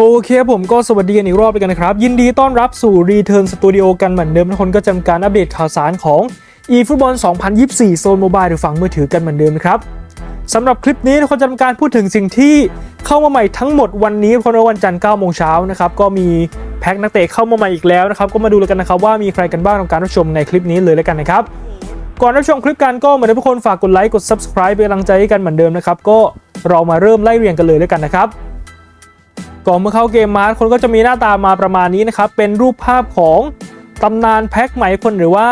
โอเคผมก็สวัสดีกันอีกรอบไปกันนะครับ ยินดีต้อนรับสู่ Return Studio กันเหมือนเดิมทุกคนก็จำการอัปเดตข่าวสารของ eFootball 2024 โซนโมบายหรือฝั่งมือถือกันเหมือนเดิมนะครับสำหรับคลิปนี้ทุกคนจะทำการพูดถึงสิ่งที่เข้ามาใหม่ทั้งหมดวันนี้ทุกคนวันจันทร์9โมงเช้านะครับก็มีแพ็คนักเตะเข้ามาใหม่อีกแล้วนะครับก็มาดูเลยกันนะครับว่ามีใครกันบ้างในการรับชมในคลิปนี้เลยแล้วกันนะครับก่อนรับชมคลิปกันก็เหมือนเดิมทุกคนฝากกดไลค์กด subscribe เป็นกำลังใจให้กันเหมือนเดิมนะครับก็เรามาเริ่มไล่เรียงกันเลยแล้วกันนะครับ ก่อนเมื่อเข้าเกมมาร์ทคนก็จะมีหน้าตามาประมาณนี้นะครับ เป็นรูปภาพของตำนานแพ็คใหม่คนหรือว่า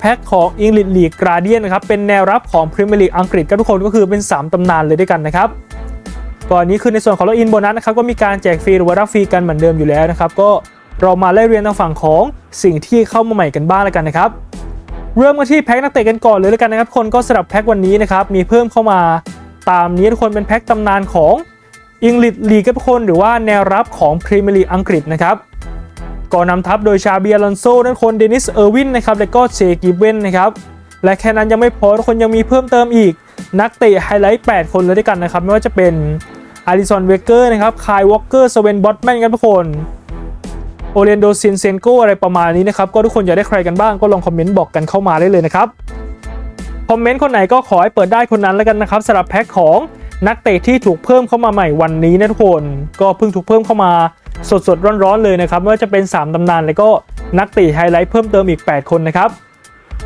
แพ็คของอังกฤษลีกกราเดียนนะครับ เป็นแนวรับของพรีเมียร์ลีกอังกฤษครับทุกคนก็คือเป็น 3ตำนานเลยด้วยกันนะครับก่อนนี้คือในส่วนของล็อกอินโบนัสนะครับก็มีการแจกฟรีหรือว่ารับฟรีกันเหมือนเดิมอยู่แล้วนะครับ ก็เรามาไล่เรียนทางฝั่งของสิ่งที่เข้ามาใหม่กันบ้างแล้วกันนะครับ เริ่มกันที่แพ็คนักเตะกันก่อนเลยแล้วกันนะครับ คนก็สำหรับแพ็ควันนี้นะครับมีเพิ่มเข้ามาตามนี้ทุกคนเป็นแพ็คตำนานของ อังกฤษลีกทุกคนหรือว่าแนวรับของพรีเมียร์ลีกอังกฤษนะครับก่อนนำทัพโดยชาเบียลอนโซทุกคนเดนิสเออร์วินนะครับและก็เชกิเวนนะครับและแค่นั้นยังไม่พอทุกคนยังมีเพิ่มเติมอีกนักเตะไฮไลท์ 8 คนเลยด้วยกันนะครับ ไม่ว่าจะเป็นอาริสันเวเกอร์นะครับคายวอลเกอร์สเวนบอตแมนครับทุกคนโอเลนโดซินเซนโกอะไรประมาณนี้นะครับ ก็ทุกคนอยากได้ใครกันบ้างก็ลองคอมเมนต์บอกกันเข้ามาได้เลยนะครับ คอมเมนต์คนไหนก็ขอให้เปิดได้คนนั้นแล้วกันนะครับสำหรับแพ็คของ นักเตะที่ถูกเพิ่มเข้ามาใหม่วันนี้นะทุกคนก็เพิ่งถูกเพิ่มเข้ามาสดสดๆร้อนๆเลยนะครับไม่ว่าจะเป็น 3ตำนานแล้วก็นักเตะไฮไลท์เพิ่มเติมอีก 8 คนนะครับ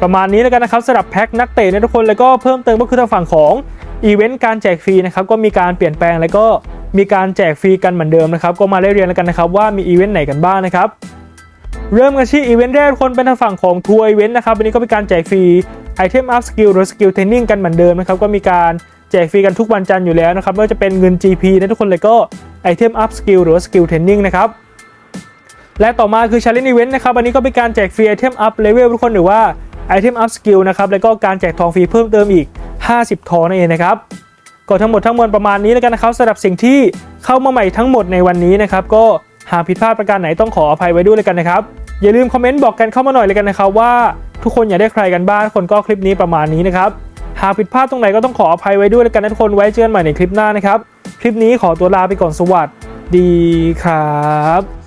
ประมาณนี้แล้วกันนะครับสำหรับแพ็คนักเตะนะทุกคนแล้วก็เพิ่มเติมก็คือทางฝั่งของอีเวนต์การแจกฟรีนะครับก็มีการเปลี่ยนแปลงแล้วก็มีการแจกฟรีกันเหมือนเดิมนะครับก็มาได้เรียนแล้วกันนะครับว่ามีอีเวนต์ไหนกันบ้างนะครับเริ่มกันที่อีเวนต์แรกทุกคนเป็นทางฝั่งของทัวร์อีเวนต์นะครับวันนี้ก็มีการแจกฟรีไอเทมอัพสกิลหรือสกิลเทรนนิ่งกันเหมือนเดิมนะครับก็มีการ แจกฟรีกันทุกวันจันทร์อยู่แล้วนะครับไม่ว่าจะเป็นเงิน GP นะทุกคนเลยก็ไอเทมอัพสกิลหรือว่าสกิลเทรนนิ่งนะครับและต่อมาคือ Challenge Event นะครับวันนี้ก็เป็นการแจกฟรีไอเทมอัพเลเวลทุกคนหรือว่าไอเทมอัพสกิลนะครับแล้วก็การแจกทองฟรีเพิ่มเติมอีก 50 ทองนั่นเองนะครับก็ทั้งหมดทั้งมวลประมาณนี้แล้วกันนะครับสำหรับสิ่งที่เข้ามาใหม่ทั้งหมดในวันนี้นะครับก็หากผิดพลาดประการไหนต้องขออภัยไว้ด้วยเลยกันนะครับอย่าลืมคอมเมนต์บอกกันเข้ามาหน่อยเลยกันนะครับว่าทุกคนอยากได้ใครกันบ้างคนก็คลิปนี้ประมาณนี้นะครับ หากผิดพลาดตรงไหนก็ต้องขออภัยไว้ด้วยแลยกันนะทุกคนไว้เจอกันใหม่ในคลิปหน้านะครับ คลิปนี้ขอตัวลาไปก่อนสวัสดีครับ